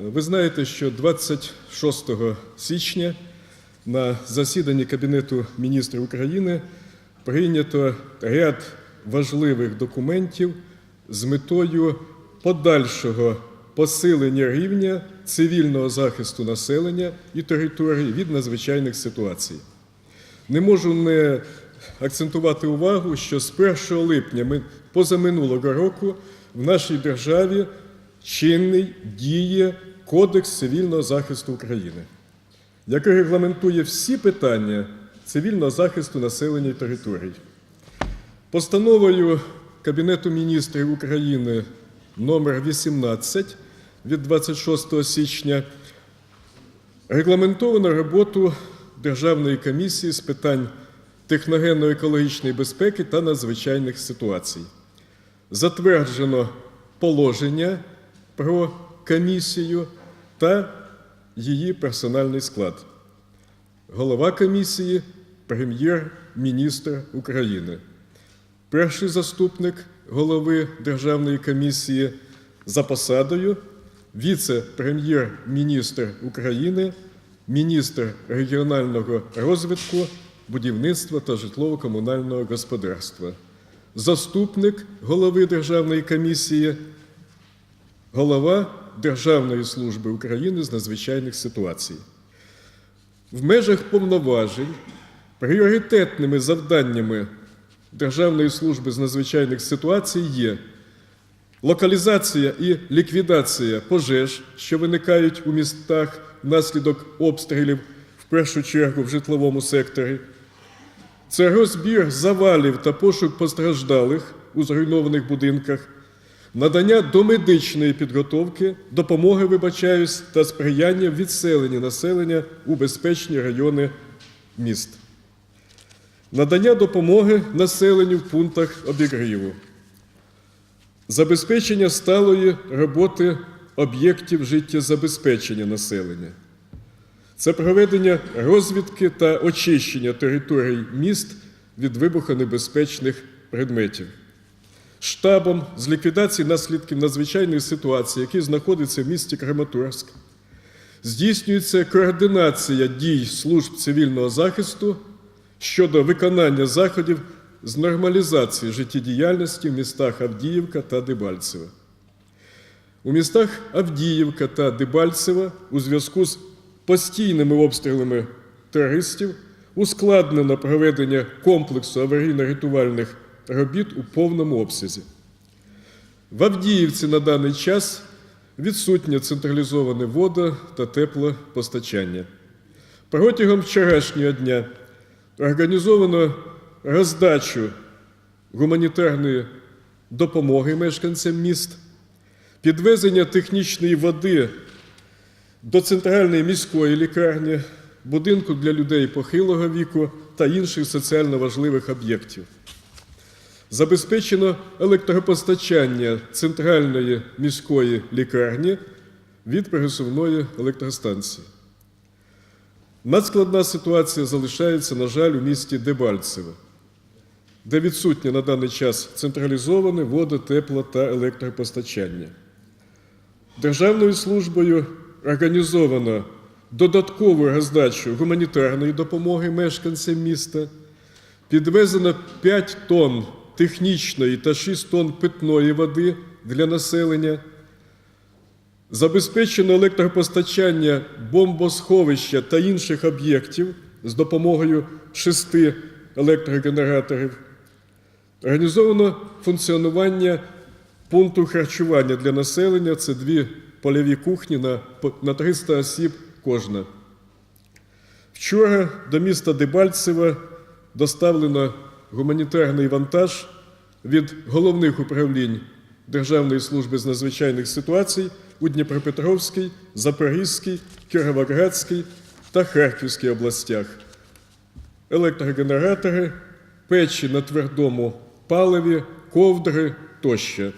Ви знаєте, що 26 січня на засіданні Кабінету міністрів України прийнято ряд важливих документів з метою подальшого посилення рівня цивільного захисту населення і території від надзвичайних ситуацій. Не можу не акцентувати увагу, що з 1 липня ми позаминулого року в нашій державі чинний діє Кодекс цивільного захисту України, який регламентує всі питання цивільного захисту населення і територій. Постановою Кабінету міністрів України номер 18 від 26 січня регламентовано роботу Державної комісії з питань техногенно-екологічної безпеки та надзвичайних ситуацій. Затверджено положення про комісію та її персональний склад. Голова комісії прем'єр-міністр України. Перший заступник голови Державної комісії за посадою віце-прем'єр-міністр України, міністр регіонального розвитку, будівництва та житлово-комунального господарства, заступник голови Державної комісії, голова Державної служби України з надзвичайних ситуацій. В межах повноважень пріоритетними завданнями Державної служби з надзвичайних ситуацій є локалізація і ліквідація пожеж, що виникають у містах внаслідок обстрілів, в першу чергу в житловому секторі. Це розбір завалів та пошук постраждалих у зруйнованих будинках, надання домедичної підготовки, допомоги, вибачаюсь, та сприяння відселенню населення у безпечні райони міст, надання допомоги населенню в пунктах обігріву, забезпечення сталої роботи об'єктів життєзабезпечення населення. Це проведення розвідки та очищення територій міст від вибухонебезпечних предметів. Штабом з ліквідації наслідків надзвичайної ситуації, який знаходиться в місті Краматорськ, здійснюється координація дій служб цивільного захисту щодо виконання заходів з нормалізації життєдіяльності в містах Авдіївка та Дебальцево. У містах Авдіївка та Дебальцево у зв'язку з постійними обстрілами терористів ускладнено проведення комплексу аварійно-рятувальних робіт у повному обсязі. В Авдіївці на даний час відсутнє централізоване вода та теплопостачання. Протягом вчорашнього дня організовано роздачу гуманітарної допомоги мешканцям міст, підвезення технічної води до центральної міської лікарні, будинку для людей похилого віку та інших соціально важливих об'єктів. Забезпечено електропостачання центральної міської лікарні від пересувної електростанції. Надскладна ситуація залишається, на жаль, у місті Дебальцево, де відсутнє на даний час централізоване водо-, тепло та електропостачання. Державною службою організовано додаткову роздачу гуманітарної допомоги мешканцям міста, підвезено 5 тонн технічної та 6 тонн питної води для населення, забезпечено електропостачання бомбосховища та інших об'єктів з допомогою шести електрогенераторів, організовано функціонування пункту харчування для населення. Це дві польові кухні на, на 300 осіб кожна. Вчора до міста Дебальцево доставлено гуманітарний вантаж від головних управлінь Державної служби з надзвичайних ситуацій у Дніпропетровській, Запорізькій, Кіровоградській та Харківській областях. Електрогенератори, печі на твердому паливі, ковдри тощо.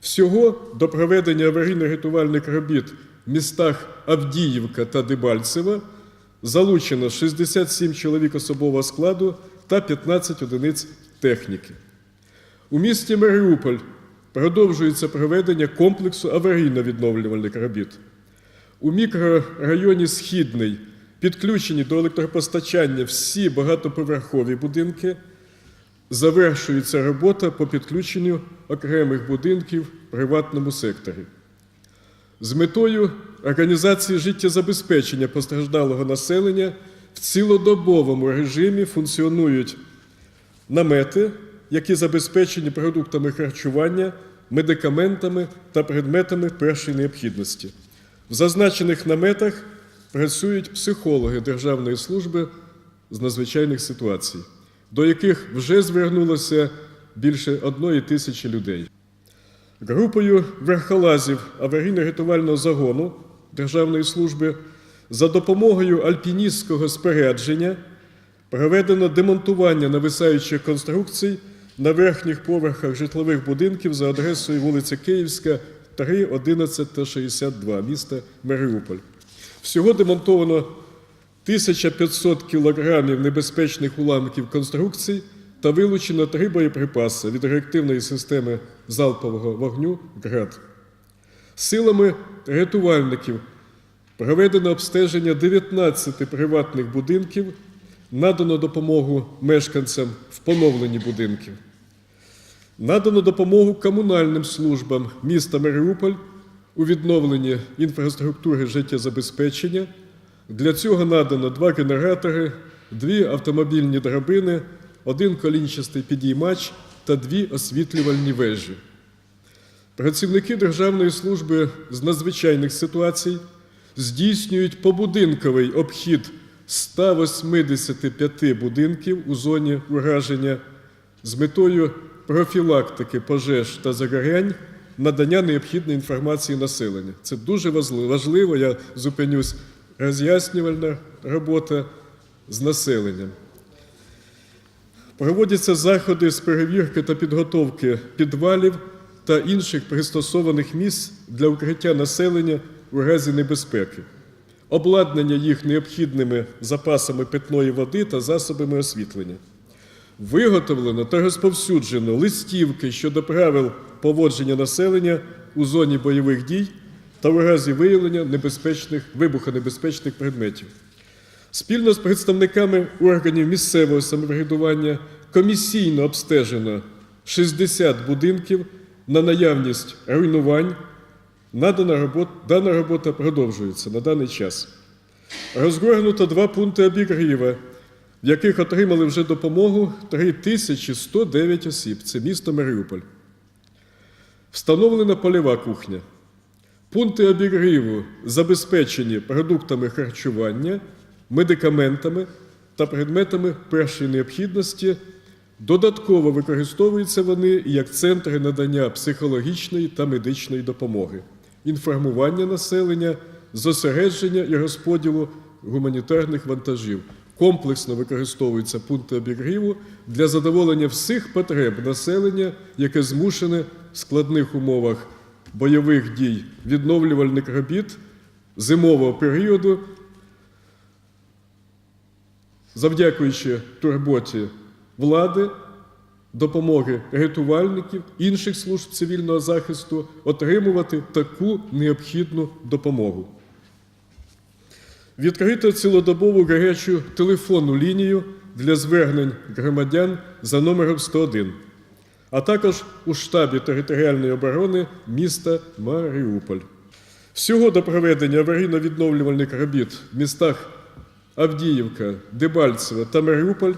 Всього до проведення аварійно-рятувальних робіт в містах Авдіївка та Дебальцево залучено 67 чоловік особового складу та 15 одиниць техніки. У місті Маріуполь продовжується проведення комплексу аварійно-відновлювальних робіт. У мікрорайоні Східний підключені до електропостачання всі багатоповерхові будинки. Завершується робота по підключенню окремих будинків в приватному секторі. З метою організації життєзабезпечення постраждалого населення в цілодобовому режимі функціонують намети, які забезпечені продуктами харчування, медикаментами та предметами першої необхідності. В зазначених наметах працюють психологи Державної служби з надзвичайних ситуацій, до яких вже звернулося більше одної тисячі людей. Групою верхолазів аварійно-рятувального загону Державної служби за допомогою альпіністського спорядження проведено демонтування нависаючих конструкцій на верхніх поверхах житлових будинків за адресою вулиця Київська, 3, 11 та 62 міста Маріуполь. Всього демонтовано 1500 кілограмів небезпечних уламків конструкцій та вилучено три боєприпаси від реактивної системи залпового вогню ГРАД. Силами рятувальників проведено обстеження 19 приватних будинків, надано допомогу мешканцям в поновленні будинків. Надано допомогу комунальним службам міста Маріуполь у відновленні інфраструктури життєзабезпечення. Для цього надано два генератори, дві автомобільні драбини, один колінчастий підіймач та дві освітлювальні вежі. Працівники Державної служби з надзвичайних ситуацій здійснюють побудинковий обхід 185 будинків у зоні ураження з метою профілактики пожеж та загорянь, надання необхідної інформації населення. Це дуже важливо. Я зупинюсь. Роз'яснювальна робота з населенням. Проводяться заходи з перевірки та підготовки підвалів та інших пристосованих місць для укриття населення у разі небезпеки, обладнання їх необхідними запасами питної води та засобами освітлення. Виготовлено та розповсюджено листівки щодо правил поводження населення у зоні бойових дій та у разі виявлення небезпечних вибухонебезпечних предметів. Спільно з представниками органів місцевого самоврядування комісійно обстежено 60 будинків на наявність руйнувань. Дана робота продовжується на даний час. Розгорнуто два пункти обігріва, в яких отримали вже допомогу 3109 осіб. Це місто Маріуполь. Встановлена польова кухня. Пункти обігріву забезпечені продуктами харчування, медикаментами та предметами першої необхідності. Додатково використовуються вони як центри надання психологічної та медичної допомоги, інформування населення, зосередження і розподілу гуманітарних вантажів. Комплексно використовуються пункти обігріву для задоволення всіх потреб населення, яке змушене в складних умовах бойових дій, відновлювальних робіт зимового періоду, завдякуючи турботі влади, допомоги рятувальників, інших служб цивільного захисту, отримувати таку необхідну допомогу. Відкрито цілодобову гарячу телефонну лінію для звернень громадян за номером 101 а також у штабі територіальної оборони міста Маріуполь. Всього до проведення аварійно-відновлювальних робіт в містах Авдіївка, Дебальцево та Маріуполь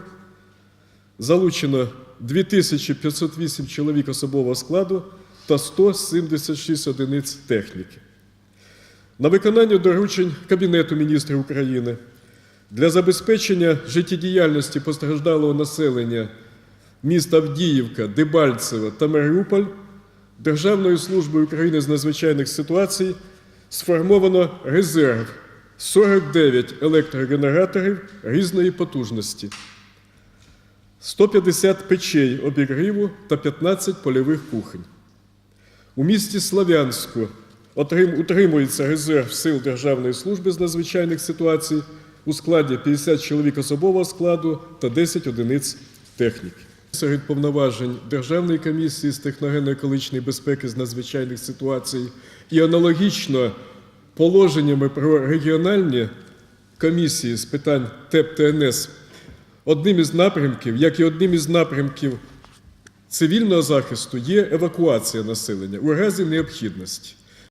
залучено 2508 чоловік особового складу та 176 одиниць техніки. На виконання доручень Кабінету міністрів України для забезпечення життєдіяльності постраждалого населення міст Авдіївка, Дебальцево та Маріуполь Державною службою України з надзвичайних ситуацій сформовано резерв 49 електрогенераторів різної потужності, 150 печей обігріву та 15 польових кухонь. У місті Слав'янську утримується резерв сил Державної служби з надзвичайних ситуацій у складі 50 чоловік особового складу та 10 одиниць техніки. Серед повноважень Державної комісії з техногенно-екологічної безпеки з надзвичайних ситуацій і аналогічно положеннями про регіональні комісії з питань ТЕП ТНС одним із напрямків, як і одним із напрямків цивільного захисту, є евакуація населення у разі необхідності.